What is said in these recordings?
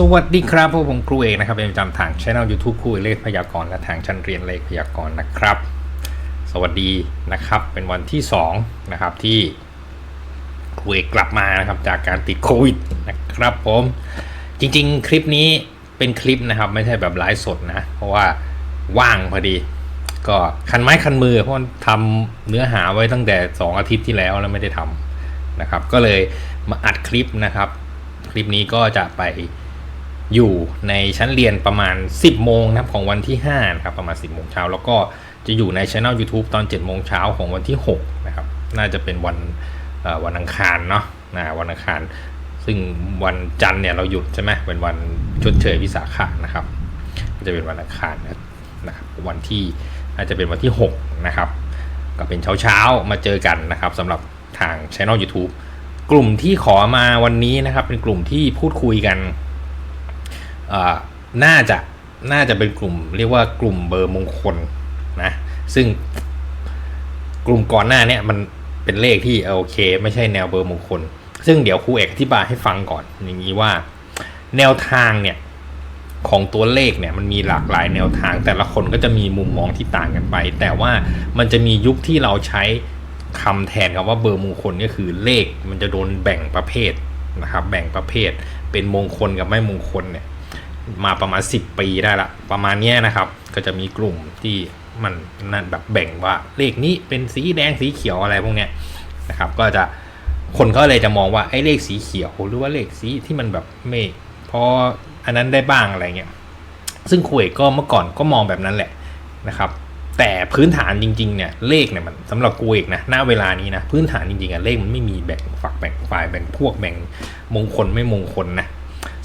สวัสดีครับพวกผมครูเอกนะครับเป็นประจำทางช่อง YouTube ครูเอกเลขพยากรณ์และทางชั้นเรียนเลขพยากรณ์นะครับ สวัสดีนะครับ เป็นวันที่2นะครับที่ครูเอกกลับมานะครับจากการติดโควิดนะครับผมจริงๆ คลิปนี้เป็นคลิปนะครับ ไม่ใช่แบบไลฟ์สดนะ เพราะว่าว่างพอดี ก็คันไม้คันมือเพราะทำเนื้อหาไว้ตั้งแต่ 2 อาทิตย์ที่แล้วแล้วไม่ได้ทำนะครับ ก็เลยมาอัดคลิปนะครับ คลิปนี้ก็จะไป อยู่ในชั้นเรียนประมาณ 10 โมงนะครับของวันที่5นะครับประมาณ 10 โมงเช้า แล้วก็จะอยู่ในช่อง YouTube ตอน 7 โมงเช้าของวันที่ 6 นะครับ น่าจะเป็นวันวันอังคารเนาะนะวันอังคาร ซึ่งวันจันทร์เนี่ยเราหยุดใช่ไหมเป็นวันชดเชยวิสาขะนะครับก็จะเป็นวันอังคารนะครับวันที่อาจจะเป็นวันที่ 6 นะครับ ก็เป็นเช้าๆมาเจอกันนะครับสำหรับทางช่อง YouTube กลุ่มที่ขอมาวันนี้นะครับ เป็นกลุ่มที่พูดคุยกัน น่าจะน่าจะเป็นกลุ่ม เรียกว่ากลุ่มเบอร์มงคลนะซึ่งกลุ่มก่อนหน้าเนี่ยมันเป็นเลขที่โอเค ไม่ใช่แนวเบอร์มงคล ซึ่งเดี๋ยวครูเอกอธิบายให้ฟังก่อนอย่างนี้ว่า แนวทางเนี่ยของตัวเลขเนี่ยมันมีหลากหลายแนวทาง แต่ละคนก็จะมีมุมมองที่ต่างกันไป แต่ว่ามันจะมียุคที่เราใช้คำแทนคำว่าเบอร์มงคลก็คือเลขมันจะโดนแบ่งประเภทนะครับแบ่งประเภทเป็นมงคลกับไม่มงคลเนี่ย มาประมาณ 10 ปีได้ละประมาณนี้นะครับ ก็จะมีกลุ่มที่มันนั่นแบบแบ่งว่าเลขนี้เป็นสีแดงสีเขียวอะไรพวกเนี้ยนะครับ ก็จะคนก็เลยจะมองว่าไอ้เลขสีเขียวหรือว่าเลขสีที่มันแบบไม่พออันนั้นได้บ้างอะไรเงี้ยซึ่งคุยก็เมื่อก่อนก็มองแบบนั้นแหละนะครับ แต่พื้นฐานจริงๆเนี่ยเลขเนี่ยมันสำหรับกูเอกนะณเวลานี้นะพื้นฐานจริงๆอะเลขมันไม่มีแบ่งฝักแบ่งฝ่ายแบ่งพวกแบ่งมงคลไม่มงคลนะ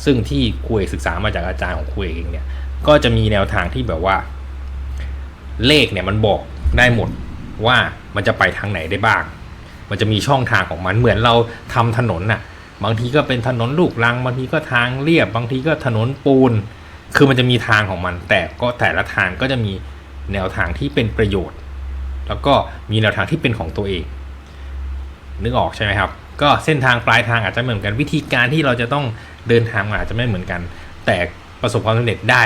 ซึ่งที่คุยศึกษามาจากอาจารย์ของคุยเองเนี่ย ก็จะมีแนวทางที่แบบว่า เลขเนี่ยมันบอกได้หมดว่ามันจะไปทางไหนได้บ้าง มันจะมีช่องทางของมันเหมือนเราทำถนนน่ะ บางทีก็เป็นถนนลูกรัง บางทีก็ทางเรียบ บางทีก็ถนนปูน คือมันจะมีทางของมัน แต่ก็แต่ละทางก็จะมีแนวทางที่เป็นประโยชน์ แล้วก็มีแนวทางที่เป็นของตัวเอง นึกออกใช่ไหมครับ ก็เส้นทางปลายทางอาจจะเหมือนกันวิธีการที่เราจะต้อง เดินทางมาอาจจะไม่เหมือนกัน แต่ประสบความสำเร็จได้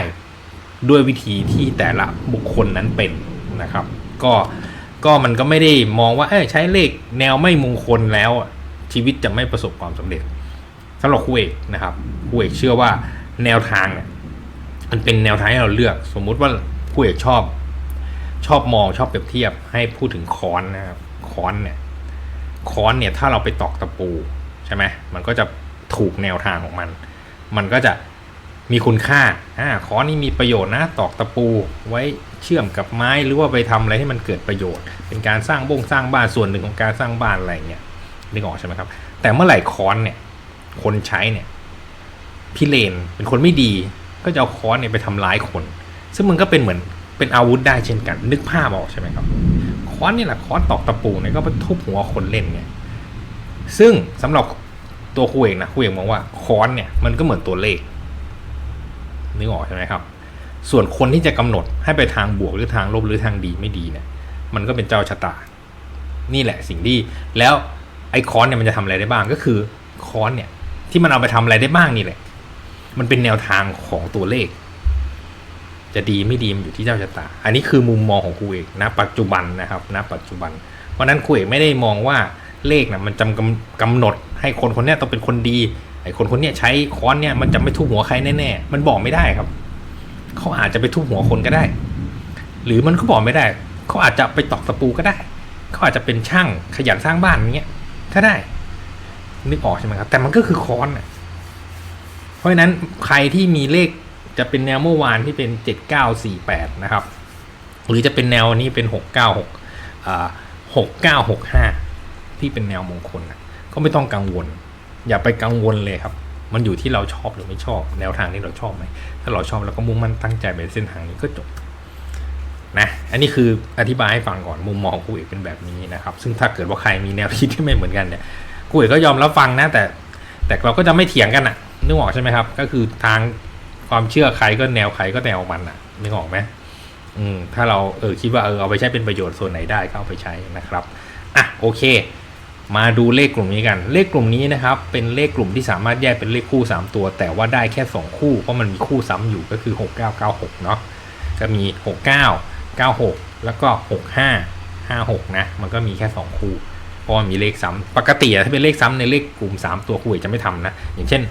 ด้วยวิธีที่แต่ละบุคคลนั้นเป็นนะครับ ก็ก็มันก็ไม่ได้มองว่าเอ้ใช้เลขแนวไม่มงคลแล้ว ชีวิตจะไม่ประสบความสำเร็จสำหรับครูเอกนะครับครูเอกเชื่อว่าแนวทางเนี่ยมันเป็นแนวทางให้เราเลือก สมมุติว่าครูเอกชอบ ชอบมองชอบเปรียบเทียบให้พูดถึงค้อนนะครับค้อนเนี่ยค้อนเนี่ยถ้าเราไปตอกตะปูใช่ไหมมันก็จะ ถูกแนวทางของมัน มันก็จะมีคุณค่าอ่าค้อนี่มีประโยชน์นะ ตอกตะปูไว้เชื่อมกับไม้หรือว่าไปทำอะไรให้มันเกิดประโยชน์ เป็นการสร้างบ้งสร้างบ้านส่วนหนึ่งของการสร้างบ้านอะไรเงี้ยนึกออกใช่ไหมครับ แต่เมื่อไหร่ค้อนเนี่ย คนใช้เนี่ยพี่เลนเป็นคนไม่ดี ก็จะเอาค้อนเนี่ยไปทำร้ายคน ซึ่งมันก็เป็นเหมือนเป็นอาวุธได้เช่นกัน นึกภาพออกใช่ไหมครับ ค้อนนี่แหละค้อนตอกตะปูเนี่ยก็ไปทุบหัวคนเล่นไงซึ่งสำหรับ ตัวครูเองนะครูเองมองว่าค้อนเนี่ยมันก็เหมือนตัวเลขนึกออกใช่ไหมครับ ส่วนคนที่จะกำหนดให้ไปทางบวกหรือทางลบหรือทางดีไม่ดีเนี่ยมันก็เป็นเจ้าชะตา นี่แหละสิ่งที่แล้วไอ้ค้อนเนี่ยมันจะทำอะไรได้บ้างก็คือค้อนเนี่ยที่มันเอาไปทำอะไรได้บ้างนี่แหละ มันเป็นแนวทางของตัวเลข จะดีไม่ดีมันอยู่ที่เจ้าชะตา อันนี้คือมุมมองของครูเอกนะปัจจุบันนะครับณปัจจุบัน เพราะฉะนั้นครูเอกไม่ได้มองว่า เลขนะมันจำกำกำหนดให้คนคนนี้ต้องเป็นคนดีไอ้คนคนนี้ใช้ค้อนเนี่ยมันจะไม่ทุบหัวใครแน่ๆมันบอกไม่ได้ครับเขาอาจจะไปทุบหัวคนก็ได้ หรือมันก็บอกไม่ได้เขาอาจจะไปตอกตะปูก็ได้เขาอาจจะเป็นช่างขยันสร้างบ้านเงี้ยก็ได้นึกออกใช่ไหมครับ แต่มันก็คือค้อนเพราะฉะนั้นใครที่มีเลขจะเป็นแนวเมื่อวานที่เป็นเจ็ดเก้าสี่แปดนะครับ หรือจะเป็นแนวนี้เป็นหกเก้าหกหกเก้าหกห้า ที่เป็นแนวมงคลนะก็ไม่ต้องกังวล อย่าไปกังวลเลยครับ มันอยู่ที่เราชอบหรือไม่ชอบ แนวทางที่เราชอบไหมถ้าเราชอบเราก็มุ่งมั่นตั้งใจไปเส้นทางนี้ก็จบนะอันนี้คืออธิบายให้ฟังก่อนมุมมองของครูเอกเป็นแบบนี้นะครับ ซึ่งถ้าเกิดว่าใครมีแนวคิดที่ไม่เหมือนกันเนี่ยครูเอกก็ยอมรับฟังนะแต่ แต่เราก็จะไม่เถียงกันอะนึกออกใช่ไหมครับ ก็คือทางความเชื่อใครก็แนวใครก็แนวมันอะนึกออกไหมอืมถ้าเราเออคิดว่าเออเอาไปใช้เป็นประโยชน์ส่วนไหนได้ก็เอาไปใช้นะครับอะโอเค มาดูเลขกลุ่มนี้กัน เลขกลุ่มนี้นะครับเป็นเลขกลุ่มที่สามารถแยกเป็นเลขคู่ 3 ตัว แต่ว่าได้แค่ 2 คู่เพราะมันมีคู่ซ้ำอยู่ก็คือ 6996 เนาะก็มี 69 96 แล้วก็ 65 56 นะ มันก็มีแค่ 2 คู่ เพราะมีเลขซ้ำปกติถ้าเป็นเลขซ้ำในเลขกลุ่ม 3 ตัวครูเอกจะไม่ทำนะ อย่างเช่น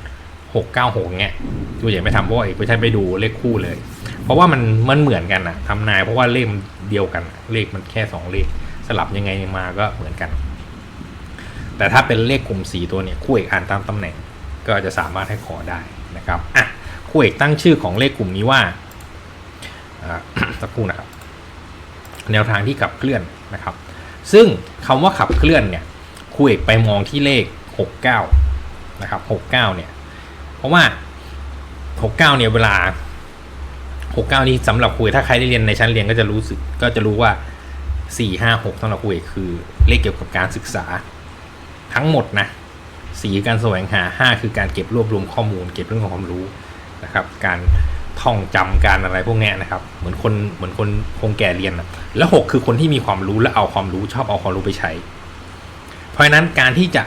696เงี้ยครูเอกไม่ทำเพราะว่าเอกไม่ใช่ไปดูเลขคู่เลย เพราะว่ามันมันเหมือนกันอะทำนายเพราะว่าเลขมันเดียวกันเลขมันแค่ 2 เลขสลับยังไงมาก็เหมือนกัน แต่ถ้าเป็นเลขกลุ่มสีตัวเนี่ยคู่เอกอ่านตามตำแหน่ง ก็จะสามารถให้ขอได้นะครับอะคู่เอกตั้งชื่อของเลขกลุ่มนี้ว่าสักครู่นะครับ แนวทางที่ขับเคลื่อนนะครับ ซึ่งคำว่าขับเคลื่อนเนี่ยครูเอกไปมองที่เลข 69 นะครับ 69 เนี่ย เพราะว่า 69 เนี่ยเวลา 69 นี่สำหรับครูเอกถ้าใครได้เรียนในชั้นเรียนก็จะรู้สึกก็จะรู้ว่า 4 5 6สำหรับครูเอกคือเลขเกี่ยวกับการศึกษา ทั้งหมดนะสีการแสวงหา 5 คือการเก็บรวบรวมข้อมูล เก็บเรื่องของความรู้นะครับ การท่องจำการอะไรพวกนี้นะครับ เหมือนคนเหมือนคนคงแก่เรียนนะแล้ว 6 คือคนที่มีความรู้และเอาความรู้ชอบเอาความรู้ไปใช้ เพราะฉะนั้นการที่จะ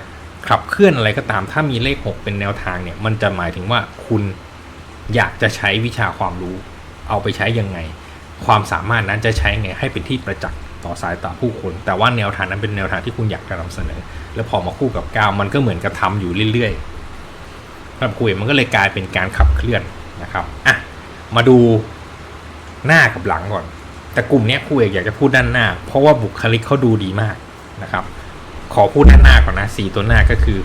ขับเคลื่อนอะไรก็ตาม ถ้ามีเลข 6 เป็นแนวทางเนี่ย มันจะหมายถึงว่าคุณอยากจะใช้วิชาความรู้ เอาไปใช้ยังไง ความสามารถนั้นจะใช้ไงให้เป็นที่ประจักษ์ ต่อสายตาผู้คน แต่ว่าแนวทางนั้นเป็นแนวทางที่คุณอยากจะนำเสนอ แล้วพอมาคู่กับก้าวมันก็เหมือนกับทำอยู่เรื่อยๆสำหรับคุยมันก็เลยกลายเป็นการขับเคลื่อนนะครับอะมาดูหน้ากับหลังก่อน แต่กลุ่มนี้ครูเอกอยากจะพูดด้านหน้า เพราะว่าบุคลิกเขาดูดีมากนะครับ ขอพูดด้านหน้าก่อนนะสี่ตัวหน้าก็คือ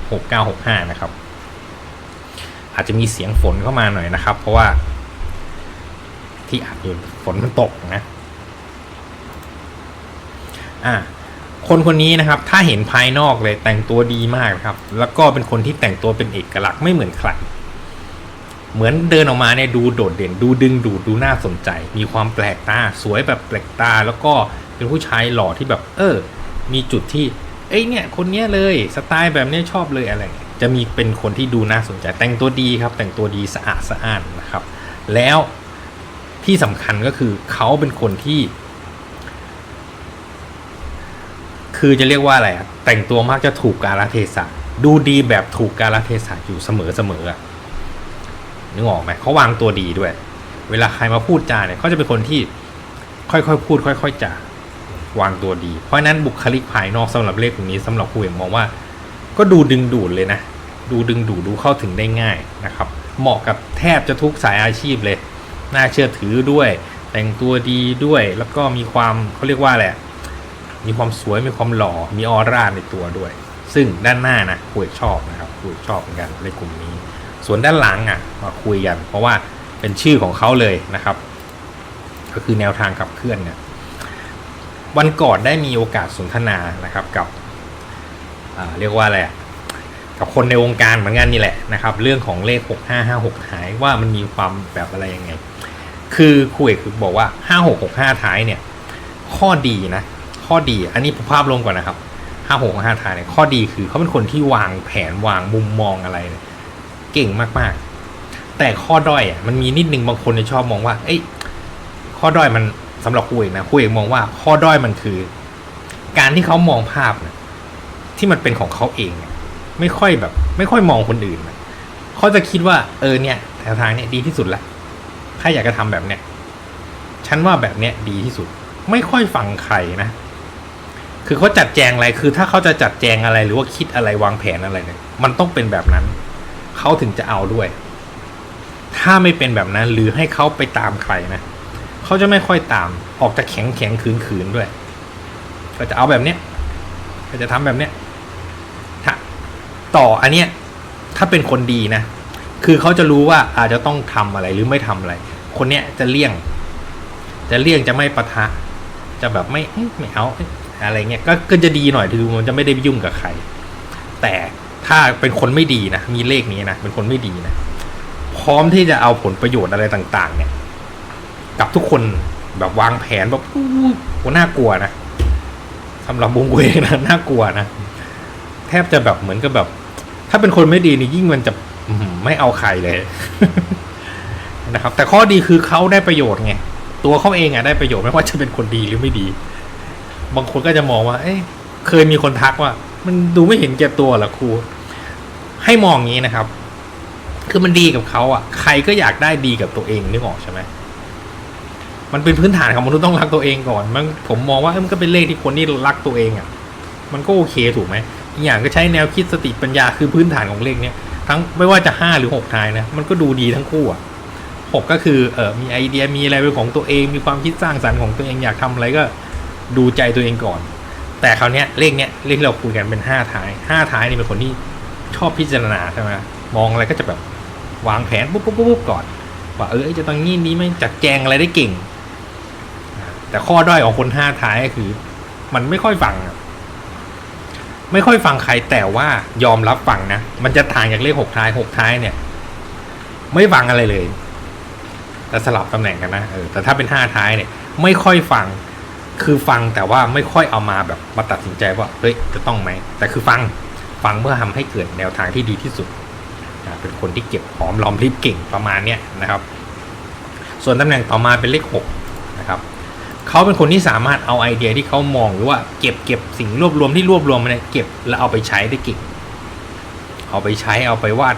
6965นะครับ อาจจะมีเสียงฝนเข้ามาหน่อยนะครับ เพราะว่าที่อัดอยู่ฝนมันตกนะ อ่าคนคนนี้นะครับถ้าเห็นภายนอกเลยแต่งตัวดีมากนะครับ แล้วก็เป็นคนที่แต่งตัวเป็นเอกลักษณ์ไม่เหมือนใครเหมือนเดินออกมาเนี่ยดูโดดเด่น ดูดึงดูดดูน่าสนใจ มีความแปลกตา สวยแบบแปลกตา แล้วก็เป็นผู้ชายหล่อที่แบบ เออ มีจุดที่ เอ้ยเนี่ยคนเนี้ยเลยสไตล์แบบเนี้ยชอบเลยอะไรจะมีเป็นคนที่ดูน่าสนใจ แต่งตัวดีครับ แต่งตัวดีสะอาดสะอ้านนะครับ แล้วที่สำคัญก็คือเขาเป็นคนที่ คือจะเรียกว่าอะไรแต่งตัวมักจะถูกกาลเทศะดูดีแบบถูกกาลเทศะอยู่เสมอเสมอนึกออกไหมเขาวางตัวดีด้วย เวลาใครมาพูดจาเนี่ยเขาจะเป็นคนที่ค่อยๆพูด ค่อยๆจาวางตัวดี เพราะนั้นบุคลิกภายนอกสำหรับเลขกลุ่มนี้สำหรับครูเอกมองว่า ก็ดูดึงดูดเลยนะ ดูดึงดูดดูเข้าถึงได้ง่ายนะครับ เหมาะกับแทบจะทุกสายอาชีพเลย น่าเชื่อถือด้วย แต่งตัวดีด้วยแล้วก็มีความเขาเรียกว่าอะไรอะ มีความสวยมีความหล่อมีออร่าในตัวด้วย ซึ่งด้านหน้านะคุยชอบนะครับคุยชอบเหมือนกันในกลุ่มนี้ ส่วนด้านหลังอะมาคุยกัน เพราะว่าเป็นชื่อของเขาเลยนะครับ ก็คือแนวทางขับเคลื่อนเนี่ยวันก่อนได้มีโอกาสสนทนานะครับกับเรียกว่าอะไรกับคนในวงการเหมือนกันนี่แหละนะครับ เรื่องของเลข 6556ท้ายว่ามันมีความแบบอะไรยังไง คือครูเอกคือบอกว่า 5665ท้ายเนี่ย ข้อดีนะ ข้อดี อันนี้ผมภาพลงก่อนนะครับห้าหกห้าทายเนี่ยข้อดีคือเขาเป็นคนที่วางแผนวางมุมมองอะไรเนี่ยเก่งมากๆ แต่ข้อด้อยอะมันมีนิดนึงบางคนจะชอบมองว่า เอ้ยข้อด้อยมันสำหรับครูเอกนะครูเอกมองว่าข้อด้อยมันคือ การที่เขามองภาพเนี่ยที่มันเป็นของเขาเองไม่ค่อยแบบ ไม่ค่อยมองคนอื่นนะเขาจะคิดว่า เออเนี่ยแนวทางเนี่ยดีที่สุดละถ้าอยากจะทำแบบเนี้ยฉันว่าแบบเนี้ยดีที่สุด ไม่ค่อยฟังใครนะ คือเขาจัดแจงอะไร คือถ้าเขาจะจัดแจงอะไรหรือว่าคิดอะไรวางแผนอะไรเนี่ย มันต้องเป็นแบบนั้น เขาถึงจะเอาด้วย ถ้าไม่เป็นแบบนั้น หรือให้เขาไปตามใครนะ เขาจะไม่ค่อยตาม ออกจะแข็งแข็งขืนขืนด้วย ก็จะเอาแบบเนี้ย ก็จะทำแบบเนี้ยถ้าต่ออันเนี้ย ถ้าเป็นคนดีนะ คือเขาจะรู้ว่าอาจจะต้องทำอะไรหรือไม่ทำอะไร คนเนี้ยจะเลี่ยง จะเลี่ยงจะไม่ปะทะ จะแบบไม่ไม่เอา อะไรเงี้ยก็ก็จะดีหน่อยคือมันจะไม่ได้ยุ่งกับใคร แต่ถ้าเป็นคนไม่ดีนะมีเลขนี้นะเป็นคนไม่ดีนะพร้อมที่จะเอาผลประโยชน์อะไรต่าง ๆ เนี่ย กับทุกคนแบบวางแผนแบบอู้หูน่ากลัวนะสำหรับวงเวนะน่ากลัวนะแทบจะแบบเหมือนกับแบบ ถ้าเป็นคนไม่ดีนี่ยิ่งมันจะไม่เอาใครเลยนะครับ แต่ข้อดีคือเขาได้ประโยชน์ไงตัวเขาเองอะได้ประโยชน์ไม่ว่าจะเป็นคนดีหรือไม่ดี บางคนก็จะมองว่า เอ้ยเคยมีคนทักว่า มันดูไม่เห็นแก่ตัวหรอครู ให้มองอย่างนี้นะครับ คือมันดีกับเขาอะ ใครก็อยากได้ดีกับตัวเองนึกออกใช่ไหมมันเป็นพื้นฐานของมนุษย์ต้องรักตัวเองก่อน มันผมมองว่ามันก็เป็นเลขที่คนที่รักตัวเองอะ มันก็โอเคถูกไหมอีกอย่างก็ใช้แนวคิดสติปัญญาคือพื้นฐานของเลขเนี้ยทั้งไม่ว่าจะห้าหรือหกทายนะ มันก็ดูดีทั้งคู่อะหกก็คือเออมีไอเดียมีอะไรเป็นของตัวเอง มีความคิดสร้างสรรค์ของตัวเองอยากทำอะไรก็ ดูใจตัวเองก่อน แต่คราวเนี้ยเลขเนี้ยเลขที่เราคุยกันเป็นห้าท้ายห้าท้ายนี่เป็นคนที่ชอบพิจารณาใช่ไหมมองอะไรก็จะแบบวางแผนปุ๊บปุ๊บปุ๊บบก่อนว่าเออจะต้องงี้นี้ไหม่จัดแจงอะไรได้เก่ง แต่ข้อด้อยของคนห้าท้ายก็คือ มันไม่ค่อยฟัง ไม่ค่อยฟังใครแต่ว่ายอมรับฟังนะ มันจะต่างจากเลขหกท้ายหกท้ายเนี่ย ไม่ฟังอะไรเลยแต่สลับตำแหน่งกันนะเออแต่ถ้าเป็นห้าท้ายเนี่ย ไม่ค่อยฟัง คือฟังแต่ว่าไม่ค่อยเอามาแบบมาตัดสินใจว่าเฮ้ยจะต้องไหมแต่คือฟังฟังเพื่อทำให้เกิดแนวทางที่ดีที่สุดนะเป็นคนที่เก็บหอมรอมริบเก่งประมาณเนี้ยนะครับ ส่วนตำแหน่งต่อมาเป็นเลขหกนะครับเขาเป็นคนที่สามารถเอาไอเดียที่เขามองหรือว่าเก็บเก็บสิ่งรวบรวมที่รวบรวมมาเนี่ยเก็บแล้วเอาไปใช้ได้เก่งเอาไปใช้เอาไปวาด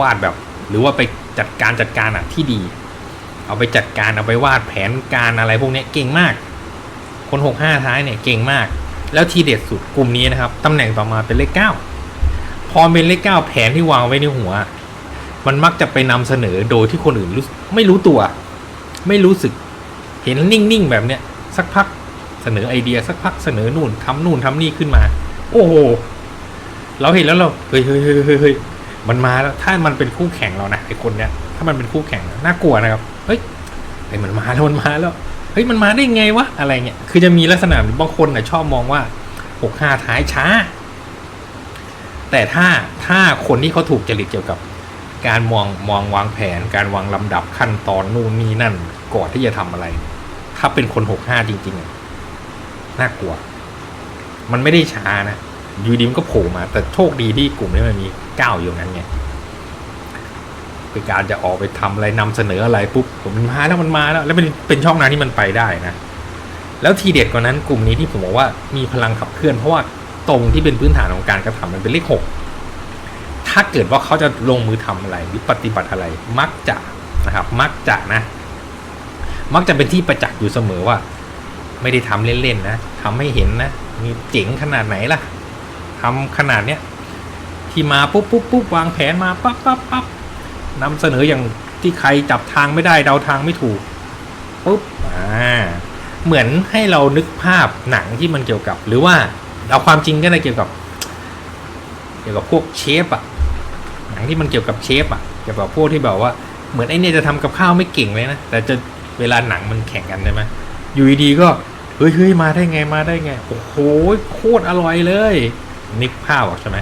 วาดแบบ หรือว่าไปจัดการจัดการอะที่ดี เอาไปจัดการเอาไปวาดแผนการอะไรพวกนี้เก่งมาก คนหกห้าท้ายเนี่ยเก่งมาก แล้วทีเด็ดสุดกลุ่มนี้นะครับตำแหน่งต่อมาเป็นเลขเก้าพอเป็นเลขเก้าแผนที่วางไว้ในหัว มันมักจะไปนำเสนอโดยที่คนอื่นรู้ไม่รู้ตัว ไม่รู้สึก เห็นนิ่งๆแบบเนี้ยสักพักเสนอไอเดียสักพักเสนอนู่นทำนู่นทำนี่ขึ้นมา โอ้โหเราเห็นแล้วเราเฮ้ยเฮ้ยเฮ้ยเฮ้ยเฮ้ยมันมาแล้วถ้ามันเป็นคู่แข่งเรานะไอคนเนี้ยถ้ามันเป็นคู่แข่งน่ากลัวนะครับเฮ้ยเฮ้ยมันมาแล้วมันมาแล้ว เฮ้ยมันมาได้ไงวะอะไรเงี้ยคือจะมีลักษณะบางคนนะชอบมองว่าหกห้าท้ายช้า แต่ถ้าถ้าคนที่เขาถูกจริตเกี่ยวกับ การมองมองวางแผน การวางลำดับขั้นตอนนู่นนี่นั่นก่อนที่จะทำอะไร ถ้าเป็นคนหกห้าจริงๆน่ากลัว มันไม่ได้ช้านะยูดีมก็โผล่มา แต่โชคดีที่กลุ่มนี้มันมีก้าอยู่นั้นไง เป็นการจะออกไปทำอะไรนำเสนออะไรปุ๊บผมมันมาแล้วมันมาแล้ว แล้วเป็นเป็นช่องทางที่มันไปได้นะ แล้วทีเด็ดกว่านั้นกลุ่มนี้ที่ผมบอกว่ามีพลังขับเคลื่อนเพราะว่าตรงที่เป็นพื้นฐานของการกระทำมันเป็นเลขหกถ้าเกิดว่าเขาจะลงมือทำอะไรหรือปฏิบัติอะไร มักจะนะครับ มักจะนะ มักจะเป็นที่ประจักษ์อยู่เสมอว่า ไม่ได้ทำเล่นๆนะทำให้เห็นนะ มีเจ๋งขนาดไหนล่ะทำขนาดเนี้ยที่มาปุ๊บปุ๊บปุ๊บวางแผนมาปั๊บปั๊บปั๊บ นำเสนออย่างที่ใครจับทางไม่ได้เดาทางไม่ถูกปุ๊บอ่าเหมือนให้เรานึกภาพหนังที่มันเกี่ยวกับ หรือว่าเอาความจริงก็ได้เกี่ยวกับ เกี่ยวกับพวกเชฟอะหนังที่มันเกี่ยวกับเชฟอะเกี่ยวกับพวกที่แบบว่าเหมือนไอ้เนี่ยจะทำกับข้าวไม่เก่งเลยนะแต่จะเวลาหนังมันแข่งกันใช่ไหมอยู่ดีๆก็เฮ้ยเฮ้ยมาได้ไงมาได้ไงโอ้โหโคตรอร่อยเลยนึกภาพออกใช่ไหม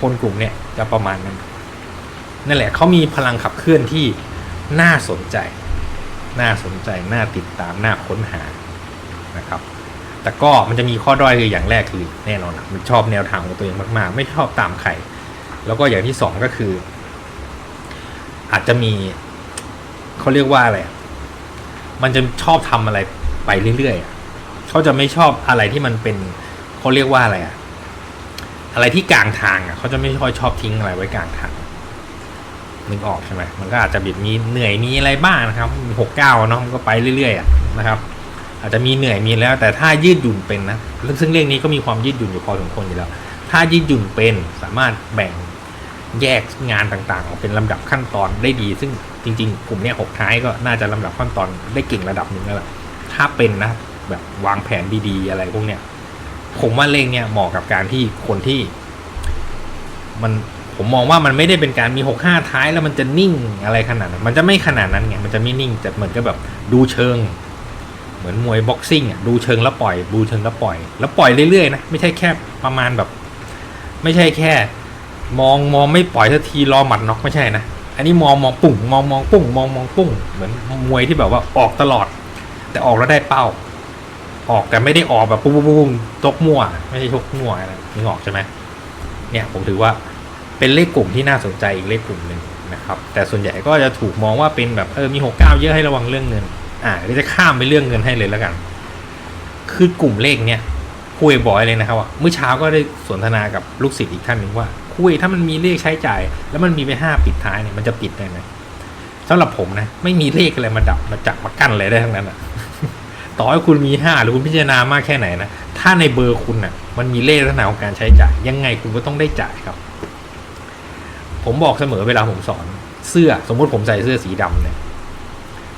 คนกลุ่มเนี่ยจะประมาณนั้น นั่นแหละเขามีพลังขับเคลื่อนที่น่าสนใจ น่าสนใจ น่าติดตาม น่าค้นหานะครับ แต่ก็มันจะมีข้อด้อยคืออย่างแรกคือแน่นอนอะมันชอบแนวทางของตัวเองมาก ๆ ไม่ชอบตามใคร แล้วก็อย่างที่สองก็คือ อาจจะมีเขาเรียกว่าอะไร มันจะชอบทำอะไรไปเรื่อยๆเขาจะไม่ชอบอะไรที่มันเป็นเขาเรียกว่าอะไรอะอะไรที่กลางทางอะเขาจะไม่ค่อยชอบทิ้งอะไรไว้กลางทาง นึกออกใช่ไหมมันก็อาจจะแบบมีเหนื่อยมีอะไรบ้างนะครับหกเก้าเนาะมันก็ไปเรื่อยๆนะครับ อาจจะมีเหนื่อยมีแล้ว แต่ถ้ายืดหยุ่นเป็นนะซึ่งเรื่องนี้ก็มีความยืดหยุ่นอยู่พอสมควรอยู่แล้ว ถ้ายืดหยุ่นเป็นสามารถแบ่งแยกงานต่างๆ ออกเป็นลำดับขั้นตอนได้ดี ซึ่งจริงๆกลุ่มเนี้ยหกท้ายก็น่าจะลำดับขั้นตอนได้เก่งระดับหนึ่งแล้วล่ะถ้าเป็นนะแบบวางแผนดีๆอะไรพวกเนี้ยผมว่าเลขเนี้ยเหมาะกับการที่คนที่ มัน ผมมองว่ามันไม่ได้เป็นการมีหกห้าท้ายแล้วมันจะนิ่งอะไรขนาดนั้นมันจะไม่ขนาดนั้นไงมันจะไม่นิ่งแต่เหมือนกับแบบดูเชิง เหมือนมวยบ็อกซิ่งอะดูเชิงแล้วปล่อยดูเชิงแล้วปล่อย แล้วปล่อยเรื่อยๆนะไม่ใช่แค่ประมาณแบบ ไม่ใช่แค่ มองมองไม่ปล่อยทันทีรอหมัดน็อกไม่ใช่นะอันนี้มองมองปุ่งมองมองปุ้งมองมองปุ้งเหมือนมวยที่แบบว่าออกตลอด แต่ออกแล้วได้เป้า ออกแต่ไม่ได้ออกแบบปุ้งปุ้งปุ้งตกมั่ว ไม่ใช่ชกมั่วอะไรนึกออกใช่ไหมเนี่ยผมถือว่า เป็นเลขกลุ่มที่น่าสนใจอีกเลขกลุ่มหนึ่งนะครับ แต่ส่วนใหญ่ก็จะถูกมองว่าเป็นแบบเออมีหกเก้าเยอะให้ระวังเรื่องเงิน อ่าเดี๋ยวจะข้ามไปเรื่องเงินให้เลยแล้วกัน คือกลุ่มเลขเนี้ยครูเอกบอกเลยนะครับว่าเมื่อเช้าก็ได้สนทนากับลูกศิษย์อีกท่านหนึ่งว่าครูเอกถ้ามันมีเลขใช้จ่าย แล้วมันมีไปห้าปิดท้ายเนี่ยมันจะปิดได้ไหมสำหรับผมนะ ไม่มีเลขอะไรมาดับมาจับมากั้นอะไรได้ทั้งนั้นอะต่อให้คุณมีห้าหรือคุณพิจารณามากแค่ไหนนะถ้าในเบอร์คุณน่ะ มันมีเลขลักษณะของการใช้จ่าย ยังไงคุณก็ต้องได้จ่ายครับ ผมบอกเสมอเวลาผมสอน เสื้อสมมติผมใส่เสื้อสีดำเนี่ย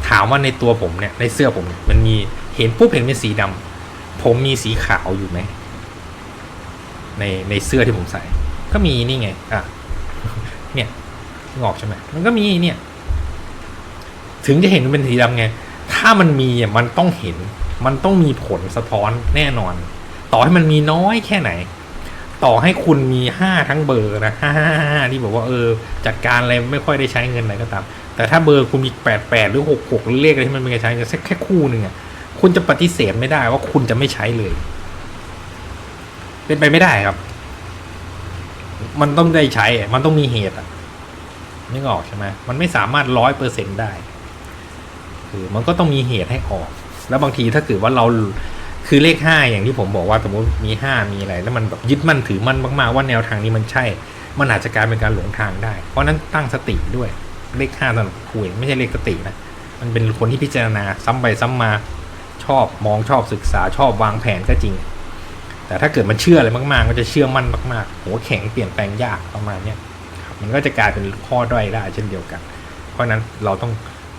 ถามว่าในตัวผมเนี่ย ในเสื้อผมเนี่ยมันมีเห็นปุ๊บเห็นเป็นสีดำผมมีสีขาวอยู่ไหมในในเสื้อที่ผมใส่ ก็มีนี่ไง อะ เนี่ยงอกใช่ไหมมันก็มีเนี่ย ถึงจะเห็นเป็นสีดำไง ถ้ามันมีอะมันต้องเห็น มันต้องมีผลสะท้อนแน่นอน ต่อให้มันมีน้อยแค่ไหน ต่อให้คุณมีห้าทั้งเบอร์นะห้าที่บอกว่าเออ จัดการอะไรไม่ค่อยได้ใช้เงินอะไรก็ตาม แต่ถ้าเบอร์คุณมีแปดแปดหรือหกหกหรือเลขอะไรที่มันไม่ได้ใช้เงินแค่คู่หนึ่งอะคุณจะปฏิเสธไม่ได้ว่าคุณจะไม่ใช้เลย เป็นไปไม่ได้ครับ มันต้องได้ใช้ มันต้องมีเหตุอะนึกออกใช่ไหมมันไม่สามารถร้อยเปอร์เซ็นได้ คือมันก็ต้องมีเหตุให้ออก แล้วบางทีถ้าเกิดว่าเรา คือเลขห้าอย่างที่ผมบอกว่าสมมติมีห้ามีอะไร แล้วมันแบบยึดมั่นถือมั่นมากๆว่าแนวทางนี้มันใช่ มันอาจจะกลายเป็นการหลงทางได้ เพราะนั้นตั้งสติด้วยเลขห้าสำหรับคุยไม่ใช่เลขสตินะมันเป็นคนที่พิจารณาซ้ำไปซ้ำมาชอบมองชอบศึกษาชอบวางแผนก็จริง แต่ถ้าเกิดมันเชื่ออะไรมากๆ ก็จะเชื่อมั่นมากๆโหแข็งเปลี่ยนแปลงยากประมาณเนี้ยมันก็จะกลายเป็นข้อด้อยได้เช่นเดียวกัน เพราะนั้นเราต้อง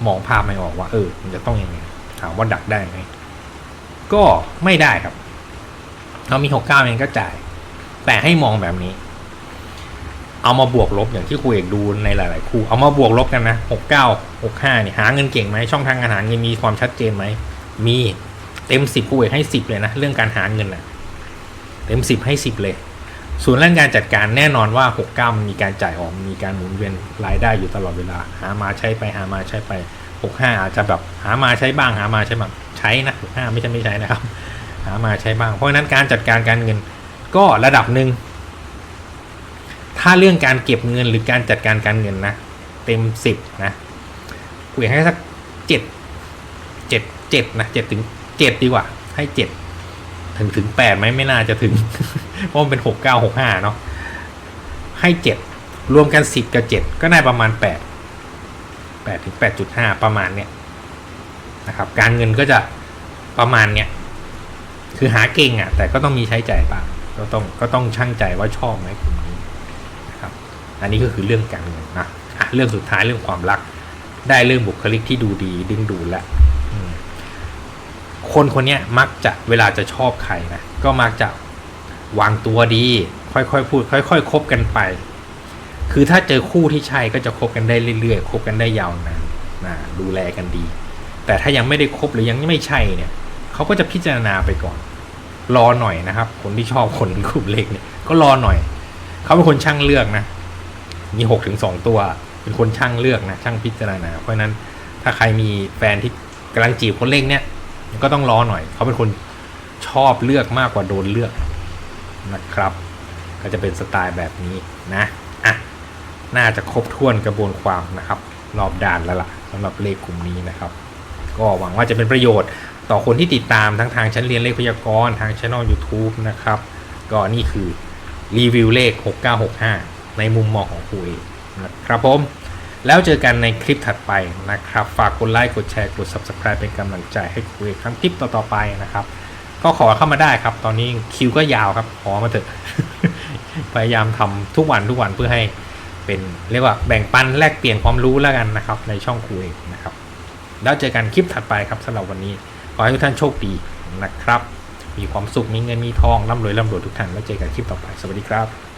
มองภาพไม่ออกว่า เออ มันจะต้องยังไงถามว่าดักได้ไหม ก็ไม่ได้ครับเรามีหกเองก็จ่าย แต่ให้มองแบบนี้ เอามาบวกลบอย่างที่ครูเอกดูในหลาย ๆ คู่เอามาบวกลบกันนะหกเก้าหกห้าเนี่ยหาเงินเก่งไหมช่องทางการหาเงินมีความชัดเจนไหมมีเต็มสิบครูเอกให้สิบเลยนะ เรื่องการหาเงินนะเต็มสิบให้สิบเลยส่วนเรื่องการจัดการแน่นอนว่าหกเก้ามันมีการจ่ายออก มีการหมุนเวียนรายได้อยู่ตลอดเวลา หามาใช้ไปหามาใช้ไป หกห้าอาจจะแบบหามาใช้บ้างหามาใช้บ้างใช้นะหกห้าไม่ใช่ไม่ใช้นะครับ หามาใช้บ้าง เพราะฉะนั้นการจัดการการเงินก็ระดับหนึ่งถ้าเรื่องการเก็บเงินหรือการจัดการการเงินนะ เต็มสิบนะกูอยากให้สักเจ็ดเจ็ดเจ็ดนะเจ็ดถึงเจ็ดดีกว่า ให้เจ็ดถึงถึงแปดไหมไม่น่าจะถึง เพราะมันเป็นหกเก้าหกห้าเนาะให้เจ็ดรวมกันสิบกับเจ็ดก็ได้ประมาณแปด แปดถึงแปดจุดห้าประมาณเนี้ยนะครับการเงินก็จะประมาณเนี้ยคือหาเก่งอะแต่ก็ต้องมีใช้จ่ายบ้างก็ต้องก็ต้องช่างใจว่าชอบไหมกลุ่มนี้นะครับอันนี้ก็คือเรื่องการเงินนะอะเรื่องสุดท้ายเรื่องความรัก ได้เรื่องบุคลิกที่ดูดีดึงดูดแล้วคนคนเนี้ยมักจะเวลาจะชอบใครนะก็มักจะวางตัวดี ค่อยๆพูด ค่อยๆคบกันไป คือถ้าเจอคู่ที่ใช่ก็จะคบกันได้เรื่อยๆคบกันได้ยาวนานนะดูแลกันดี แต่ถ้ายังไม่ได้คบหรือยังไม่ใช่เนี่ยเขาก็จะพิจารณาไปก่อน รอหน่อยนะครับ คนที่ชอบคนกลุ่มเล็กเนี่ยก็รอหน่อยเขาเป็นคนช่างเลือกนะ มีหกถึงสองตัว เป็นคนช่างเลือกนะช่างพิจารณา เพราะฉะนั้นถ้าใครมีแฟนที่กำลังจีบคนเล็กเนี่ยก็ต้องรอหน่อยเขาเป็นคนชอบเลือกมากกว่าโดนเลือกนะครับ ก็จะเป็นสไตล์แบบนี้นะอะ น่าจะครบถ้วนกระบวนความนะครับรอบด้านแล้วล่ะสำหรับเลขกลุ่มนี้นะครับ ก็หวังว่าจะเป็นประโยชน์ต่อคนที่ติดตามทั้งทางชั้นเรียนเลขพยากรณ์ทางช่อง YouTube นะครับ ก็นี่คือรีวิวเลข 6965 ในมุมมองของครูเองนะครับผมแล้วเจอกันในคลิปถัดไปนะครับ ฝากกดไลค์กดแชร์กด Subscribe เป็นกำลังใจให้ครูเอกทำคลิปต่อๆไปนะครับ ก็ขอเข้ามาได้ครับ ตอนนี้คิวก็ยาวครับขอมาเถอะพยายามทำทุกวันทุกวันเพื่อให้ เป็นเรียกว่าแบ่งปันแลกเปลี่ยนความรู้แล้วกันนะครับ ในช่องครูเอกนะครับ แล้วเจอกันคลิปถัดไปครับสำหรับวันนี้ ขอให้ทุกท่านโชคดีนะครับ มีความสุขมีเงินมีทองร่ำรวยร่ำรวยทุกท่านแล้วเจอกันคลิปต่อไปสวัสดีครับ